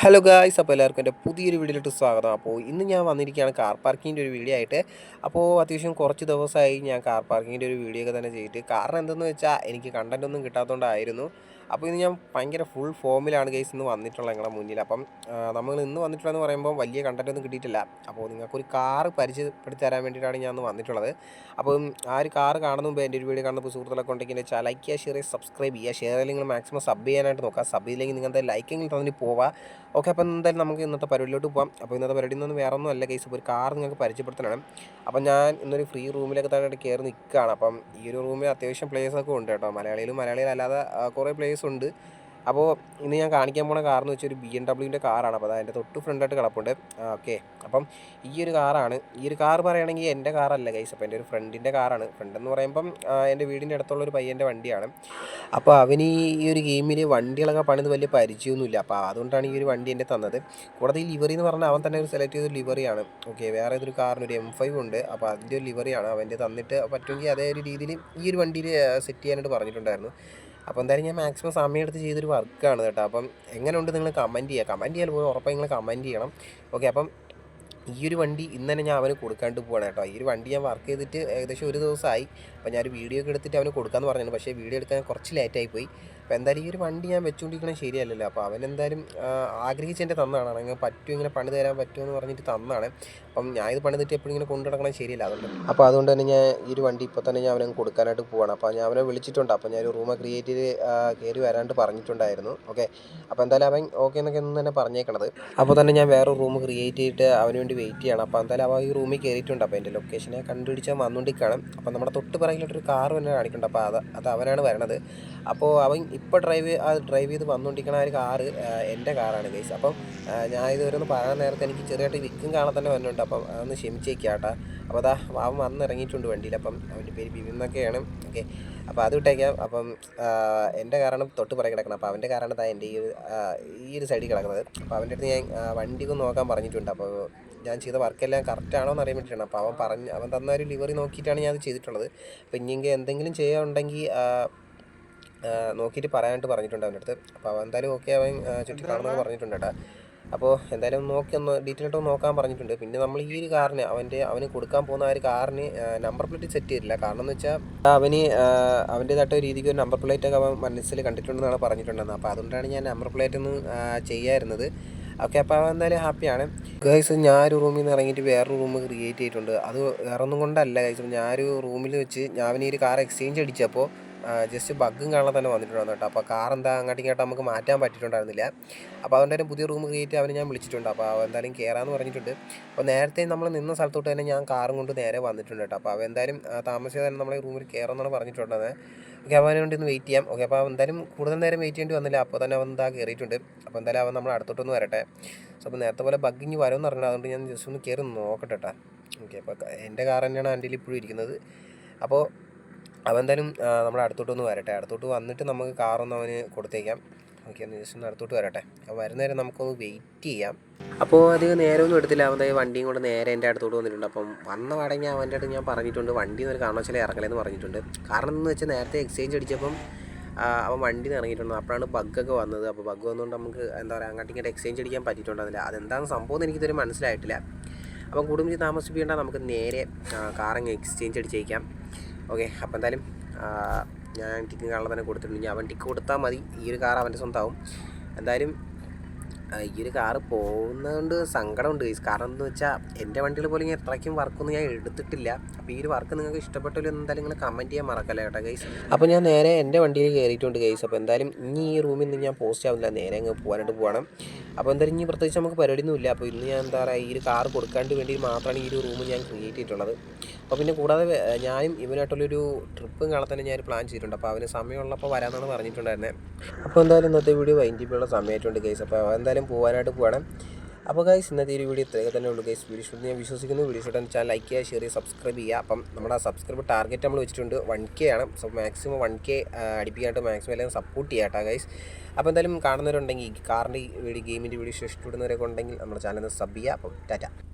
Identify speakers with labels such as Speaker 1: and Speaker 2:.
Speaker 1: Hello guys അപ്പോൾ എല്ലാവർക്കും എന്റെ പുതിയൊരു വീഡിയോയിലോട്ട് സ്വാഗതം. അപ്പോൾ ഇന്ന് ഞാൻ വന്നിരിക്കുകയാണ് കാർ പാർക്കിങ്ങിന്റെ ഒരു വീഡിയോ ആയിട്ട്. അപ്പോൾ അത്യാവശ്യം കുറച്ച് ദിവസമായി ഞാൻ കാർ പാർക്കിങ്ങിന്റെ ഒരു വീഡിയോ ഒക്കെ തന്നെ ചെയ്തിട്ട്. കാരണം എന്തെന്ന് വെച്ചാൽ എനിക്ക് കണ്ടന്റ് ഒന്നും കിട്ടാത്തതുകൊണ്ടായിരുന്നു അപ്പോൾ ഇന്ന് ഞാൻ ഭയങ്കര ഫുൾ ഫോമിലാണ് ഗൈസ് ഇന്ന് വന്നിട്ടുള്ളത് ഞങ്ങളുടെ മുന്നിൽ. അപ്പം നമ്മൾ ഇന്ന് വന്നിട്ടുള്ളതെന്ന് പറയുമ്പോൾ വലിയ കണ്ടന്റ് ഒന്നും കിട്ടിയിട്ടില്ല. അപ്പോൾ നിങ്ങൾക്കൊരു കാർ പരിചയപ്പെടുത്തി തരാൻ വേണ്ടിയിട്ടാണ് ഞാൻ ഇന്ന് വന്നിട്ടുള്ളത്. അപ്പം ആ ഒരു കാറ് കാണുന്ന മുമ്പ് എന്റെ ഒരു വീഡിയോ കാണുന്ന സുഹൃത്തുക്കളൊക്കെ ഉണ്ടെങ്കിൽ വെച്ചാൽ ലൈക്ക് ചെയ്യുക ഷെയർ ചെയ്യുക സബ്സ്ക്രൈബ് ചെയ്യുക. ഷെയർ അല്ലെങ്കിൽ മാക്സിമം സബ് ചെയ്യാനായിട്ട് നോക്കുക. സബ് ചെയ്തില്ലെങ്കിൽ നിങ്ങളുടെ ലൈക്കെങ്കിലും തന്നിട്ട് പോവുക ഓക്കെ അപ്പോൾ എന്തായാലും നമുക്ക് ഇന്നത്തെ പരിപാടിയിലോട്ട് പോകാം അപ്പോൾ ഇന്നത്തെ പരിപാടി ഒന്നും വേറെ ഒന്നും അല്ല കേസ് ഒരു കാർ നിങ്ങൾക്ക് പരിചയപ്പെടുത്തണം അപ്പം ഞാൻ ഇന്നൊരു ഫ്രീ റൂമിലൊക്കെ തന്നെ കയറി നിൽക്കുകയാണ് അപ്പം ഈ ഒരു റൂമിൽ അത്യാവശ്യം പ്ലേസൊക്കെ ഉണ്ട് കേട്ടോ. മലയാളിയിലും മലയാളിയിലല്ലാതെ കുറേ പ്ലേസ് ഉണ്ട്. അപ്പോൾ ഇന്ന് ഞാൻ കാണിക്കാൻ പോണ കാർ എന്ന് വെച്ചാൽ ഒരു ബി എം ഡബ്ല്യൂന്റെ കാറാണ് അപ്പോൾ അതിന്റെ തൊട്ട് ഫ്രണ്ടായിട്ട് കിടപ്പുണ്ട്. ഓക്കെ അപ്പം ഈ ഒരു കാറാണ് ഈ ഒരു കാർ പറയുകയാണെങ്കിൽ എന്റെ കാറല്ല ഗൈസ് അപ്പോൾ എന്റെ ഒരു ഫ്രണ്ടിന്റെ കാറാണ് ഫ്രണ്ട് എന്ന് പറയുമ്പം എന്റെ വീടിന്റെ അടുത്തുള്ള ഒരു പയ്യന്റെ വണ്ടിയാണ്. അപ്പോൾ അവന് ഈ ഒരു ഗെയിമിൽ വണ്ടികളൊക്കെ പണിത് വലിയ പരിചയമൊന്നുമില്ല. അപ്പോൾ അതുകൊണ്ടാണ് ഈ ഒരു വണ്ടി എന്റെ തന്നത്. കൂടാതെ ഈ ലിവറി എന്ന് പറഞ്ഞാൽ അവൻ തന്നെ ഒരു സെലക്ട് ചെയ്ത ലിവറിയാണ് ഓക്കെ വേറെ ഏതൊരു കാറിന് ഒരു എം ഫൈവ് ഉണ്ട്. അപ്പോൾ അതിന്റെ ഒരു ലിവറിയാണ് അവന്റെ തന്നിട്ട് പറ്റുമെങ്കിൽ അതേ ഒരു രീതിയിൽ ഈ ഒരു വണ്ടിയിൽ സെറ്റ് ചെയ്യാനായിട്ട് പറഞ്ഞിട്ടുണ്ടായിരുന്നു. അപ്പോൾ എന്തായാലും ഞാൻ മാക്സിമം സമയം എടുത്ത് ചെയ്തൊരു വർക്കാണ് കേട്ടോ. അപ്പം എങ്ങനെയുണ്ട് നിങ്ങൾ കമന്റ് ചെയ്യുക കമന്റ് ചെയ്യാൻ പോയി ഉറപ്പായി നിങ്ങൾ കമന്റ് ചെയ്യണം. ഓക്കെ അപ്പം ഈ ഒരു വണ്ടി ഇന്ന് തന്നെ ഞാൻ അവന് കൊടുക്കാണ്ട് പോവാണ് കേട്ടോ. ഈ ഒരു വണ്ടി ഞാൻ വർക്ക് ചെയ്തിട്ട് ഏകദേശം ഒരു ദിവസമായി. അപ്പോൾ ഞാനൊരു വീഡിയോ ഒക്കെ എടുത്തിട്ട് അവന് കൊടുക്കാമെന്ന് പറഞ്ഞിരുന്നു. പക്ഷേ വീഡിയോ എടുക്കാൻ കുറച്ച് ലേറ്റായി പോയി. അപ്പോൾ എന്തായാലും ഈ ഒരു വണ്ടി ഞാൻ വെച്ചുകൊണ്ടിരിക്കണത് ശരിയല്ലല്ലോ. അപ്പോൾ അവൻ എന്തായാലും ആഗ്രഹിച്ച് എന്റെ തന്നതാണ് അങ്ങനെ പറ്റും ഇങ്ങനെ പണി തരാൻ പറ്റുമെന്ന് പറഞ്ഞിട്ട് തന്നാണ്. അപ്പം ഞാൻ ഇത് പണിതിട്ട് എപ്പോഴും ഇങ്ങനെ കൊണ്ടു ശരിയല്ല. അതുകൊണ്ട് അപ്പോൾ അതുകൊണ്ട് തന്നെ ഞാൻ ഈ ഒരു വണ്ടി ഇപ്പോൾ തന്നെ ഞാൻ അവനെ കൊടുക്കാനായിട്ട് പോവാണ്. അപ്പോൾ ഞാൻ അവനെ വിളിച്ചിട്ടുണ്ട്. അപ്പോൾ ഞാൻ ഒരു റൂം ക്രിയേറ്റ് ചെയ്ത് കയറി വരാണ്ട് പറഞ്ഞിട്ടുണ്ടായിരുന്നു. ഓക്കെ അപ്പോൾ എന്തായാലും അവൻ ഓക്കെ എന്നൊക്കെ ഒന്ന് തന്നെ പറഞ്ഞേക്കണത്. അപ്പോൾ തന്നെ ഞാൻ വേറെ റൂം ക്രിയേറ്റ് ചെയ്തിട്ട് അവന് വേണ്ടി വെയിറ്റ് ചെയ്യണം. അപ്പോൾ എന്തായാലും അവൻ ഈ റൂമിൽ കയറിയിട്ടുണ്ട് അപ്പോൾ എന്റെ ലൊക്കേഷനെ കണ്ടുപിടിച്ചാൽ വന്നുകൊണ്ടിരിക്കുകയാണ് അപ്പോൾ നമ്മുടെ തൊട്ട് പിറകിലോട്ടൊരു കാർ തന്നെ കാണിക്കുന്നുണ്ട്. അപ്പോൾ അത് അത് അവനാണ് വരണത്. അപ്പോൾ അവൻ ഇപ്പോൾ ഡ്രൈവ് ആ ഡ്രൈവ് ചെയ്ത് വന്നുകൊണ്ടിരിക്കുന്ന ആ ഒരു കാറ് എന്റെ കാറാണ് ഗൈസ് അപ്പം ഞാൻ ഇതുവരെ ഒന്ന് പറയാൻ നേരത്തെ എനിക്ക് ചെറിയായിട്ട് വിക്കും കാണാൻ തന്നെ വന്നിട്ടുണ്ട്. അപ്പം അതൊന്ന് ക്ഷമിച്ചേക്കാട്ടാ അപ്പോൾ അതാ വന്ന് ഇറങ്ങിയിട്ടുണ്ട് വണ്ടിയിൽ. അപ്പം അവന്റെ പേര് ബിബിൻ എന്നൊക്കെയാണ്. ഓക്കെ. അപ്പോൾ അത് വിട്ടേക്കാം. അപ്പം എന്റെ കാറാണ് തൊട്ട് പുറകെ കിടക്കണം അപ്പോൾ അവന്റെ കാറാണ് താ എന്റെ ഈ ഒരു ഈ ഒരു സൈഡിൽ കിടക്കുന്നത് അപ്പോൾ അവന്റെ അടുത്ത് ഞാൻ വണ്ടിക്ക് നോക്കാൻ പറഞ്ഞിട്ടുണ്ട്. അപ്പോൾ ഞാൻ ചെയ്ത വർക്കെല്ലാം കറക്റ്റാണോ എന്ന് അറിയാൻ വേണ്ടിയിട്ടാണ്. അപ്പോൾ അവൻ പറഞ്ഞ് അവൻ തന്ന ഒരു ലിവറി നോക്കിയിട്ടാണ് ഞാൻ അത് ചെയ്തിട്ടുള്ളത്. അപ്പോൾ ഇനിയെങ്കിൽ എന്തെങ്കിലും ചെയ്യാനുണ്ടെങ്കിൽ നോക്കിയിട്ട് പറയാനായിട്ട് പറഞ്ഞിട്ടുണ്ട് അവന്റെ അടുത്ത്. അപ്പോൾ അവൻ എന്തായാലും ഓക്കെ അവൻ ചുറ്റി കാണുന്നത് പറഞ്ഞിട്ടുണ്ട് കേട്ടോ. അപ്പോൾ എന്തായാലും നോക്കി ഒന്ന് ഡീറ്റെയിൽ ആയിട്ട് നോക്കാൻ പറഞ്ഞിട്ടുണ്ട്. പിന്നെ നമ്മൾ ഈ ഒരു കാറിന് അവന്റെ അവന് കൊടുക്കാൻ പോകുന്ന ആ ഒരു കാറിന് നമ്പർ പ്ലേറ്റ് സെറ്റ് ചെയ്തില്ല കാരണം എന്ന് വെച്ചാൽ അവന് അവന്റേതായിട്ട് ഒരു രീതിക്ക് ഒരു നമ്പർ പ്ലേറ്റ് ഒക്കെ അവൻ മനസ്സിൽ കണ്ടിട്ടുണ്ടെന്നാണ് പറഞ്ഞിട്ടുണ്ടെന്ന് അപ്പോൾ അതുകൊണ്ടാണ് ഞാൻ നമ്പർ പ്ലേറ്റ് ഒന്ന് ചെയ്യാമായിരുന്നത് ഓക്കെ അപ്പോൾ അവൻ എന്തായാലും ഹാപ്പിയാണ് ഗൈസ് ഞാൻ ഒരു റൂമിൽ നിന്ന് ഇറങ്ങിയിട്ട് വേറൊരു റൂം ക്രിയേറ്റ് ചെയ്തിട്ടുണ്ട്. അത് വേറൊന്നും കൊണ്ടല്ല ഗൈസ് ഞാനൊരു റൂമിൽ വെച്ച് ഞാൻ ഈ ഒരു കാർ എക്സ്ചേഞ്ച് അടിച്ചപ്പോൾ ജസ്റ്റ് ബഗ്ഗും കാണാൻ തന്നെ വന്നിട്ടുണ്ടായിരുന്നു കേട്ടോ. അപ്പോൾ കാർ എന്താ അങ്ങോട്ടും ഇങ്ങോട്ടും നമുക്ക് മാറ്റാൻ പറ്റിയിട്ടുണ്ടായിരുന്നില്ല. അപ്പോൾ അതുകൊണ്ട് തന്നെ പുതിയ റൂം ക്രിയേറ്റ് അവന് ഞാൻ വിളിച്ചിട്ടുണ്ട്. അപ്പോൾ അവൻ എന്തായാലും കയറാമെന്ന് പറഞ്ഞിട്ടുണ്ട്. അപ്പോൾ നേരത്തെ നമ്മൾ നിന്ന സ്ഥലത്തോട്ട് തന്നെ ഞാൻ കാറും കൊണ്ട് നേരെ വന്നിട്ടുണ്ട് കേട്ടോ. അപ്പോൾ അവൻ എന്തായാലും താമസിയാതെ തന്നെ നമ്മളെ റൂമിൽ കയറുമെന്നാണ് പറഞ്ഞിട്ടുണ്ടെന്ന്. ഓക്കെ അവനെ കൊണ്ട് ഒന്ന് വെയിറ്റ് ചെയ്യാം. ഓക്കെ അപ്പോൾ എന്തായാലും കൂടുതൽ നേരം വെയിറ്റ് ചെയ്യേണ്ടി വന്നില്ല. അപ്പോൾ തന്നെ അവൻ എന്താ കയറിയിട്ടുണ്ട് അപ്പോൾ എന്തായാലും അവൻ നമ്മൾ അടുത്തോട്ടൊന്ന് വരട്ടെ. സോ അപ്പോൾ നേരത്തെ പോലെ ബഗ്ഗിങ് വരുമെന്ന് പറഞ്ഞിട്ട് അതുകൊണ്ട് ഞാൻ ജസ്റ്റ് ഒന്ന് കയറി നോക്കട്ടെ കേട്ടോ. ഓക്കെ അപ്പോൾ എന്റെ കാർ തന്നെയാണ് ആന്റിയിൽ ഇപ്പോഴും ഇരിക്കുന്നത്. അപ്പോൾ അവൻ എന്തായാലും നമ്മുടെ അടുത്തോട്ടൊന്ന് വരട്ടെ. അടുത്തോട്ട് വന്നിട്ട് നമുക്ക് കാറൊന്നും അവന് കൊടുത്തേക്കാം. ഓക്കെ ഒന്ന് ജസ്റ്റ് ഒന്ന് അടുത്തോട്ട് വരട്ടെ. അപ്പോൾ വരുന്നേരം നമുക്കൊന്ന് വെയിറ്റ് ചെയ്യാം. അപ്പോൾ അധികം നേരമൊന്നും എടുത്തില്ല. അവൻ ദേ വണ്ടിയും കൊണ്ട് നേരെ എന്റെ അടുത്തോട്ട് വന്നിട്ടുണ്ട്. അപ്പം വന്ന വടങ്ങി അവന്റെ അടുത്ത് ഞാൻ പറഞ്ഞിട്ടുണ്ട്. വണ്ടി ഒരു കാരണവശാലേ ഇറങ്ങലെന്ന് പറഞ്ഞിട്ടുണ്ട്. കാരണം എന്ന് വെച്ചാൽ നേരത്തെ എക്സ്ചേഞ്ച് അടിച്ചപ്പം അവൻ വണ്ടി ഇറങ്ങിയിട്ടുണ്ട്. അപ്പോഴാണ് ബഗ്ഗൊക്കെ വന്നത്. അപ്പോൾ ബഗ് വന്നുകൊണ്ട് നമുക്ക് എന്താ പറയുക അങ്ങോട്ടും ഇങ്ങോട്ട് എക്സ്ചേഞ്ച് അടിക്കാൻ പറ്റിയിട്ടുണ്ടായിരുന്നില്ല. അതെന്താണ് സംഭവം എന്ന് എനിക്കിതുവരെ മനസ്സിലായിട്ടില്ല. അപ്പം കുടുംബത്തിൽ താമസിപ്പിക്കേണ്ട നമുക്ക് നേരെ കാറങ്ങ് എക്സ്ചേഞ്ച് അടിച്ചേക്കാം ഓക്കെ അപ്പോൾ എന്തായാലും ഞാൻ ടിക്കും തന്നെ കൊടുത്തിട്ടുണ്ട്. ഇനി അവൻ ടിക്ക് കൊടുത്താൽ മതി. ഈ ഒരു കാർ അവന്റെ സ്വന്തമാവും. എന്തായാലും ഈ ഒരു കാറ് പോകുന്നതുകൊണ്ട് സങ്കടമുണ്ട് ഗൈസ് കാരണം എന്ന് വെച്ചാൽ എന്റെ വണ്ടിയിൽ പോലും ഞാൻ എത്രയ്ക്കും വർക്കൊന്നും ഞാൻ എടുത്തിട്ടില്ല. അപ്പോൾ ഈ ഒരു വർക്ക് നിങ്ങൾക്ക് ഇഷ്ടപ്പെട്ടില്ല എന്തായാലും നിങ്ങൾ കമന്റ് ചെയ്യാൻ മറക്കല്ല കേട്ടോ ഗൈസ് അപ്പോൾ ഞാൻ നേരെ എന്റെ വണ്ടിയിൽ കയറിയിട്ടുണ്ട് ഗൈസ് അപ്പോൾ എന്തായാലും ഇനി ഈ റൂമിൽ നിന്ന് ഞാൻ പോസ്റ്റ് ആവില്ല നേരെ അങ്ങ് പോകാനായിട്ട് പോകണം. അപ്പോൾ എന്തായാലും ഇനി പ്രത്യേകിച്ച് നമുക്ക് പരിപാടിയൊന്നുമില്ല. അപ്പോൾ ഇന്ന് ഞാൻ എന്താ പറയുക ഈ ഒരു കാർ കൊടുക്കാണ്ട് വേണ്ടി മാത്രമാണ് ഈ ഒരു റൂം ഞാൻ ക്രിയേറ്റ് ചെയ്തിട്ടുള്ളത്. അപ്പോൾ പിന്നെ കൂടാതെ ഞാനും ഇവനായിട്ടുള്ളൊരു ട്രിപ്പും കാണാൻ തന്നെ ഞാൻ പ്ലാൻ ചെയ്തിട്ടുണ്ട്. അപ്പോൾ അവന് സമയമുള്ളപ്പോൾ വരാമെന്നാണ് പറഞ്ഞിട്ടുണ്ടായിരുന്നത് അപ്പോൾ എന്തായാലും ഇന്നത്തെ വീഡിയോ വൈകിട്ടുള്ള സമയമായിട്ടുണ്ട് ഗൈസ് അപ്പോൾ അവൻ എന്തായാലും പോകാനായിട്ട് പോകണം അപ്പോൾ ഗൈസ് ഇന്നത്തെ ഒരു വീഡിയോ ഇത്രയൊക്കെ തന്നെ ഉള്ളൂ ഗൈസ് വീഡിയോ ഷൂട്ട് ഞാൻ വിശ്വസിക്കുന്നു. വീഡിയോ ഷൂട്ട് ചാനൽ ലൈക്ക് ചെയ്യുക ഷെയർ ചെയ്യുക സബ്സ്ക്രൈബ് ചെയ്യുക. അപ്പം നമ്മുടെ സബ്സ്ക്രൈബ് ടാർഗറ്റ് നമ്മൾ വെച്ചിട്ടുണ്ട് വൺ കെ ആണ്. സോ മാക്സിമം വൺ കെ അടിപ്പിക്കാനായിട്ട് മാക്സിമം എല്ലാം സപ്പോർട്ട് ചെയ്യാം കേട്ടോ ഗൈസ് അപ്പോൾ എന്തായാലും കാണുന്നവരുണ്ടെങ്കിൽ കാറിന്റെ വീഡിയോ ഗെയിമിന്റെ വീഡിയോ ഇഷ്ടപ്പെടുന്നവരൊക്കെ ഉണ്ടെങ്കിൽ നമ്മുടെ ചാനൽ സബ് ചെയ്യുക. അപ്പം ടാറ്റ.